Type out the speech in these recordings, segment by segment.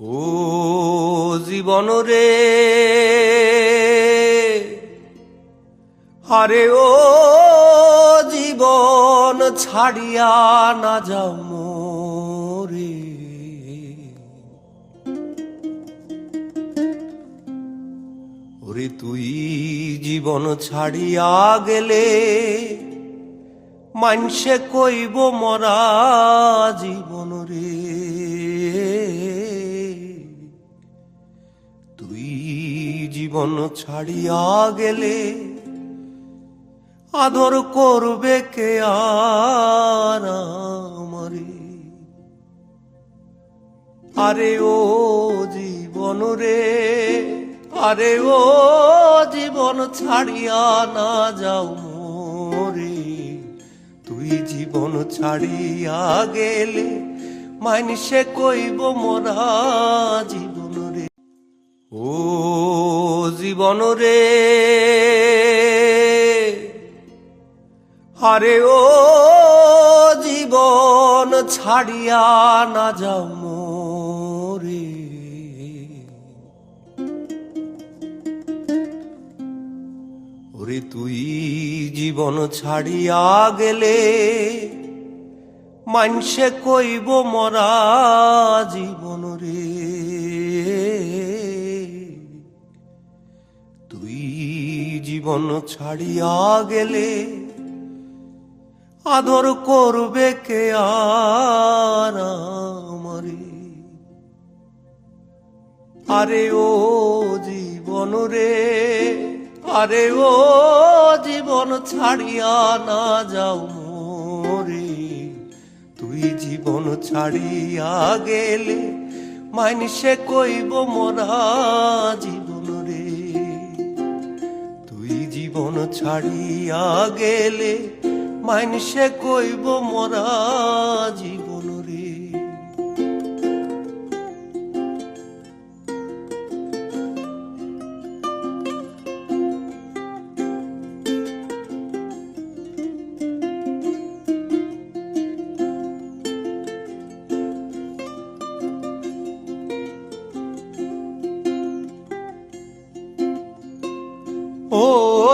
ও জীবন রে। আরে ও জীবন ছাড়িয়া না যাও মোরে। ওরে তুই জীবন ছাড়িয়া গেলে মানসে কইব মরা জীবন রে। জীবন ছাড়িয়া গেলে আদর করবে কে আর আরে ও জীবন রে, আরে ও জীবন ছাড়িয়া না যাও মোরে। তুই জীবন ছাড়িয়া গেলে মানসে কইব মোরা জীবন রে। ও জীবন রে। আরে ও জীবন ছাড়িয়া না যাও মোরে। ওরে তুই জীবন ছাড়িয়া গেলে মানসে কইব মরা জীবন রে। জীবন ছাড়িয়া গেলে আদর করবে কে আর আমারে? আরে ও জীবন রে, আরে ও জীবন ছাড়িয়া না যাও মোরে। তুই জীবন ছাড়িয়া গেলে মানসে কইব মোরা জীবন জীবন ছাড়িয়া গেলে মানসে কইব মরা জীবন।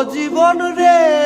জীবন রে।